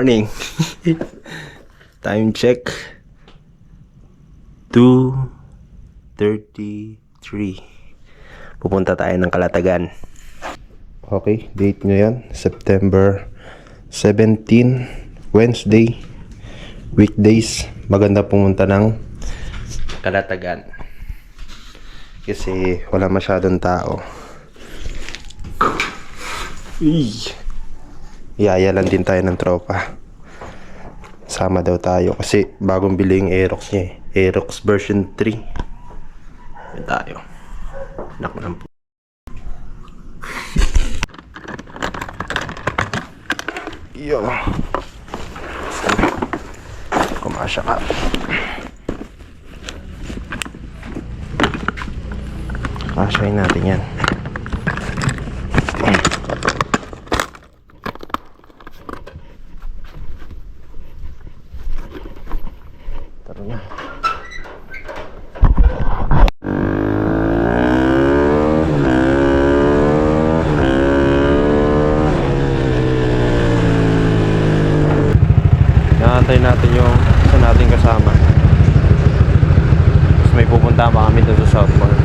morning. Time check. 2.33. Pupunta tayo ng Kalatagan. Okay, date ngayon, September 17, Wednesday, weekdays. Maganda pumunta ng Kalatagan. Kasi wala masyadong tao. Iyy. Iyaya lang din tayo ng tropa. Sama daw tayo kasi bagong bili yung Aerox niya eh. Aerox version 3. Yan tayo. Naku ng p- Yo. Kumasya ka. Kasyahin natin yan. Tara na. Nakantay natin yung isa nating kasama. Tapos may pupunta pa kami doon sa South Park.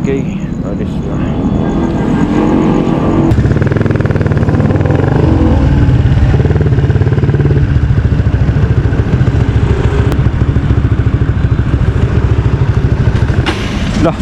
Okay, alis na. Lah.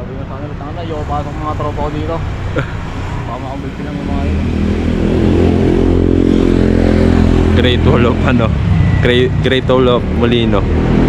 Sabi nga sa kanila, tanga na, ayoko pasok mga tropa ko dito. Baka makamulti lang yung mga yun. Great Wall of ano? Great, of Molino.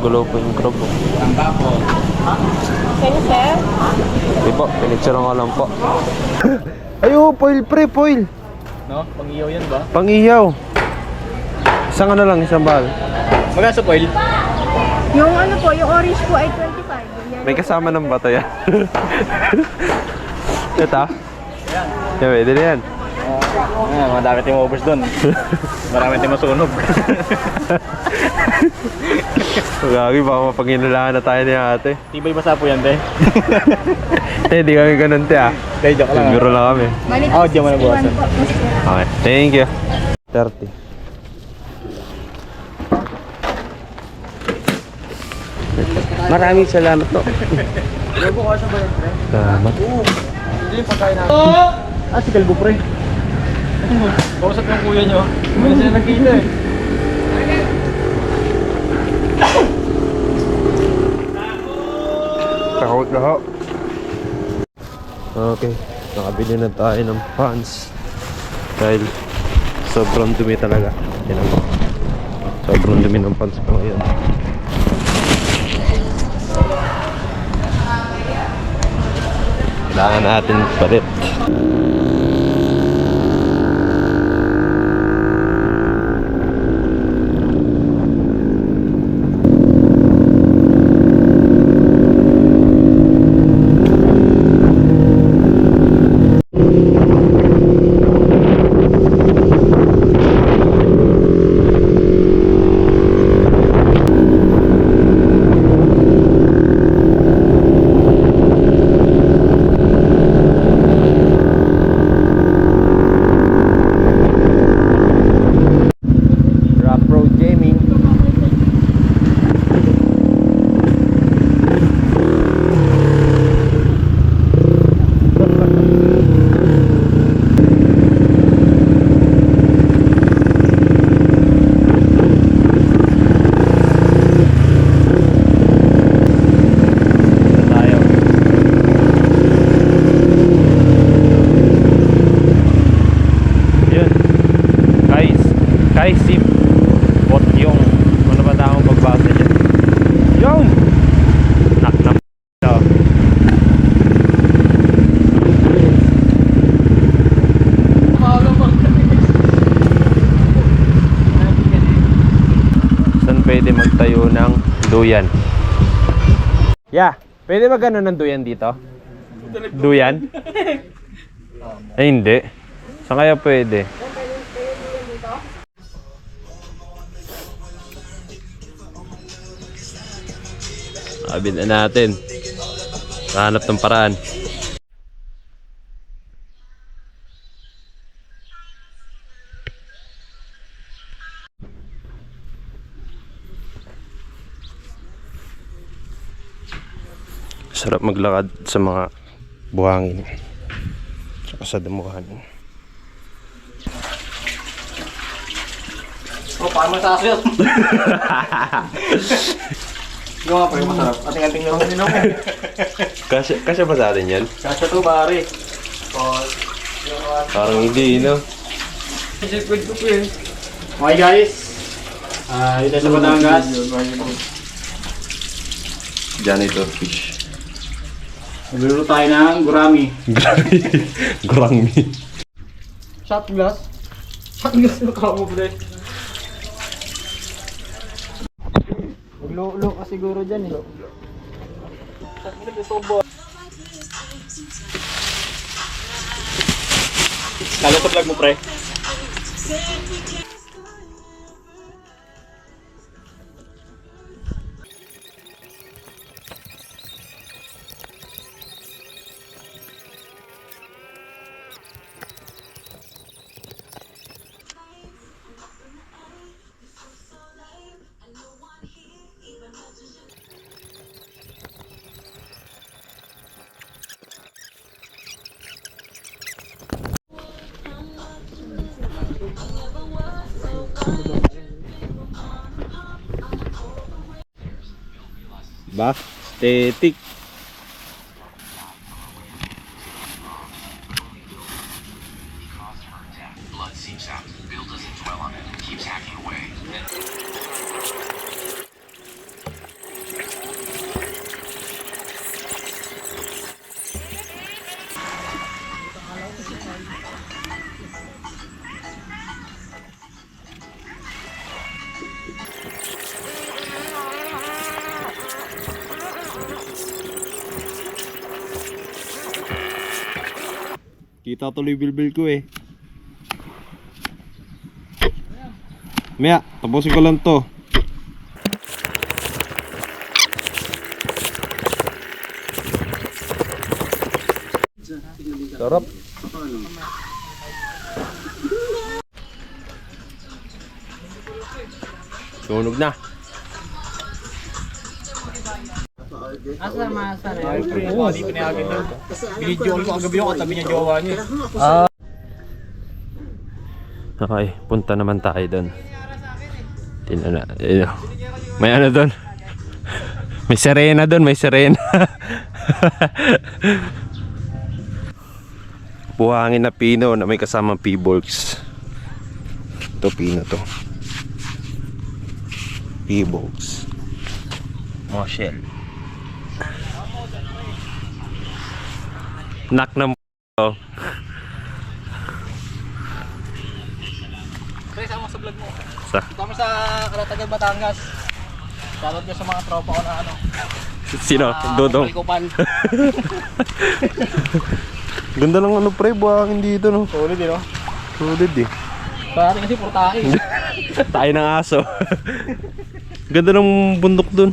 Nagalaw-galaw po yung crop. Can you share? Hindi po, pinicture ko lang po. Ayo, foil pre, foil. No? Pang-iyaw yan ba? Pang-ihaw. Isang ano lang, isang bahal. Magkano sa foil? Yung ano po, yung orange po ay 25. Ganyan. May kasama ng bato yan. Ito? Yan. Yan, pwede na yan. Ah, madami tayong overs doon. Marami tayong masunog. Gagi, baka mapanginalaan na tayo ni ate. Tibay basa po yan, te. Eh, di kami ganun te ah. Te, joke lang. Siguro lang kami. Balik Oh, di mo na buwasan. po. Mas Okay, thank you. 30. Maraming salamat po. Salamat. Ah, si Kalbo, pre. Kausap yung kuya nyo. Hindi sila nagkita eh. Takot na ho. Okay, nakabili na tayo ng pants. Dahil sobrang dumi talaga. Yan ang sobrang dumi ng pants ko ngayon. Kailangan natin palit. Rock Road Gaming. tayo. Yun. Guys, guys, sim. Bot yung ano ba tawag pagbasa dyan? Yung! Nak na ito. Saan pwede magtayo ng duyan? Yeah, pwede ba ganun ng duyan dito? Duyan? Ay hindi. Saan kaya pwede? Abin na natin. Hanap ng paraan. Sarap maglakad sa mga buhangin. Tsaka sa damuhan. Oh, paano masasayot? Yung nga pre, masarap. Ating-ating lang din ako. Kasya, kasya ba sa atin yan? Kasya to, pare. Oh, Parang hindi, no? Okay guys. Ah, yun na sa Batangas. Janitor fish. Magluluto tayo ng gurami. Grabe. Gurangmi. Shot glass. Shot glass yung kamo pre. Maglulo ka siguro dyan eh. Lalo sa vlog mo pre. Ba? Static. Kita tuloy bilbil ko eh. Maya, tapusin ko lang to. Sarap. Sunog na. Ay, pre, oh, di pinayagan niya. Binidyo ko kagabi yung katabi niya jowa niya. Okay, punta naman tayo doon. Tingnan na. Ayun. May ano doon? May serena doon, may serena. Buhangin na pino na may kasamang P-Bolks. Ito pino to. P-Bolks. Moshel. Knock ng oh. Pre, sama sa vlog mo. Sa Kami sa Kalatagan, Batangas. Shoutout niya sa mga tropa ko na ano. sino? ah, Dodong. Ganda ng ano pre, buhangin dito no. Solid eh, no? Solid eh. Parati kasi puro tae. Tayo ng aso. Ganda ng bundok dun.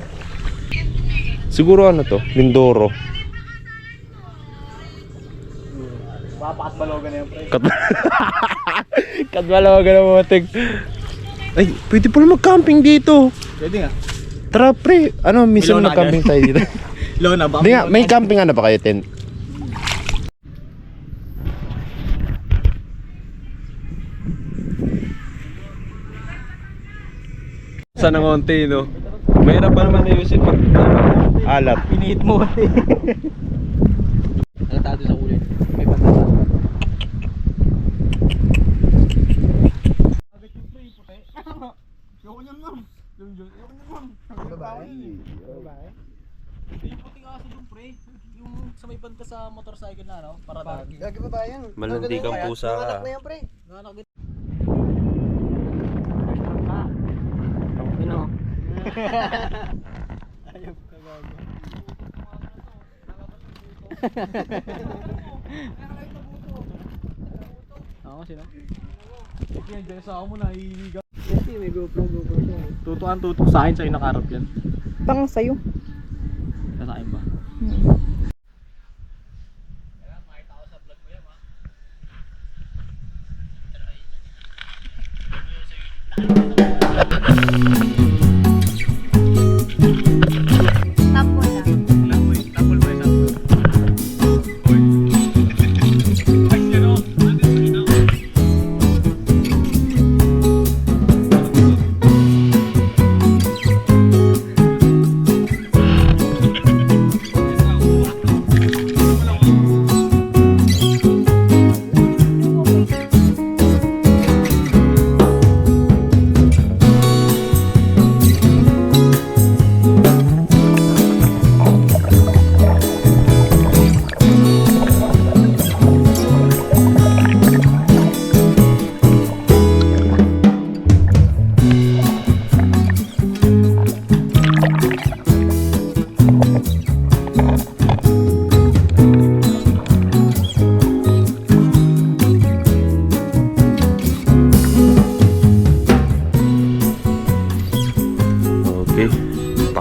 Siguro ano to? Lindoro. Papakat balogan na yan, pre. Kat Katbalawagan ng mutik. Ay, pwede pala mag-camping dito. Pwede nga. Tara pre, ano, minsan Ilaw na mag-camping tayo dito. Lona ba? Hindi nga, may camping ano pa kayo, tent? Sa nangonti, no? Mahirap pa naman ayusin pag alat. Piniit mo kasi. Nalatado sa ulit. May pantasa. Yung puting aso dun, pre. Yung sa may banda sa motorcycle na, no? Para dagi. Gagi ba tayo? Malandi kang pusa ka. Ganak din. Ako sino? Yan, dyan sa ako mo nahihiligan. Kasi may GoPro, GoPro. Tutuan tutok sa akin sa'yo nakarap yan. Pang sa'yo.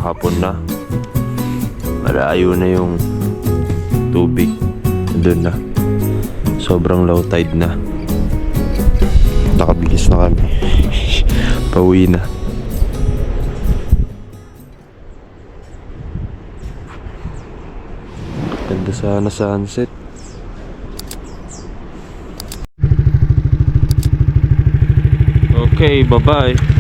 Pakapon na. Malayo na yung tubig. Doon na. Sobrang low tide na. Nakabihis na kami. Pauwi na. Ganda sana sunset. Okay, bye-bye.